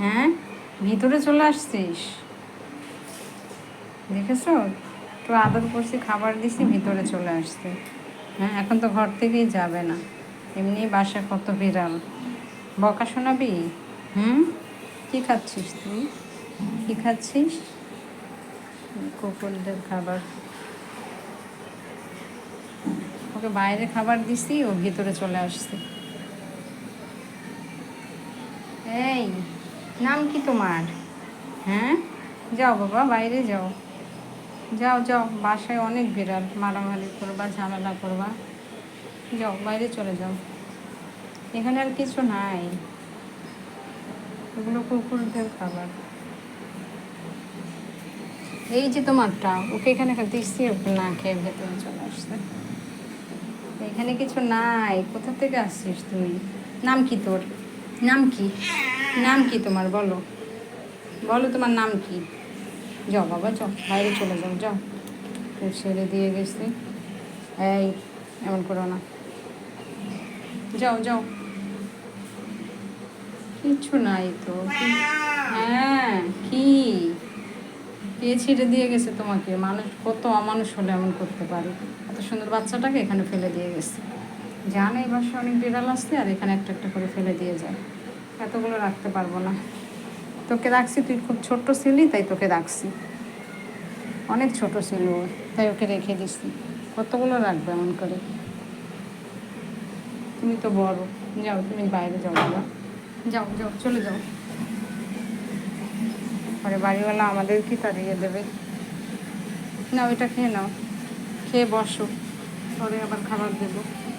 হ্যাঁ? ভিতরে চলে আসছিস? দেখেছ? তো আদর করছি, খাবার দিছি, ভিতরে চলে আসছে। হ্যাঁ এখন তো ঘর থেকেই যাবে না। এমনি বাসা কত বিড়াল। বকা শোনাবি? হুম? কি খাচ্ছিস তুই? কি খাচ্ছিস? কুকুরদের খাবার। ওকে বাইরে খাবার দিছি, ও ভিতরে চলে আসছে। এই নাম কি তোমার? হ্যাঁ? যাও বাবা, বাইরে যাও। যাও যাও, বাসায় অনেক বিড়াল, মারামারি করবা, ঝামেলা করবা। যাও, বাইরে চলে যাও। এখানে আর কিছু নাই। এগুলো কুকুরদের খাবার। এই যে তোমারটা, ওকে এখানে দিচ্ছি ওকে না খেয়ে ভেতরে চলে আসছে। এখানে কিছু নাই। কোথা থেকে আসছিস তুই নাম কি তোর? নাম কি? নাম কি তোমার? বলো। বলো তোমার নাম কি? যাও বাবা, যাও, বাইরে চলে যাও যাও। ছেড়ে দিয়ে গেছি। এই, এমন করো না। যাও যাও। কিচ্ছু নাই তো। হ্যাঁ কি? কে ছেড়ে দিয়ে গেছে তোমাকে? মানুষ কত অমানুষ হলে এমন করতে পারে? এত সুন্দর বাচ্চাটাকে এখানে ফেলে দিয়ে গেছে। জানে এই বাসায় অনেক বিড়াল আসছে আর এখানে একটা একটা করে ফেলে দিয়ে যায়। এতগুলো রাখতে পারব না। তোকে রাখছি তুই খুব ছোট্ট ছিলি তাই তোকে রাখছি। অনেক ছোট ছিল ও, তাই ওকে রেখে দিছি। কতগুলো রাখবে এমন করে? তুমি তো বড়। যাও তুমি বাইরে যাও বাবা। যাও যাও চলে যাও। পরে বাড়িওয়ালা আমাদের কি তাড়িয়ে দেবে। না ওইটা খেয়ে নাও। খেয়ে বসো। পরে আবার খাবার দেবো।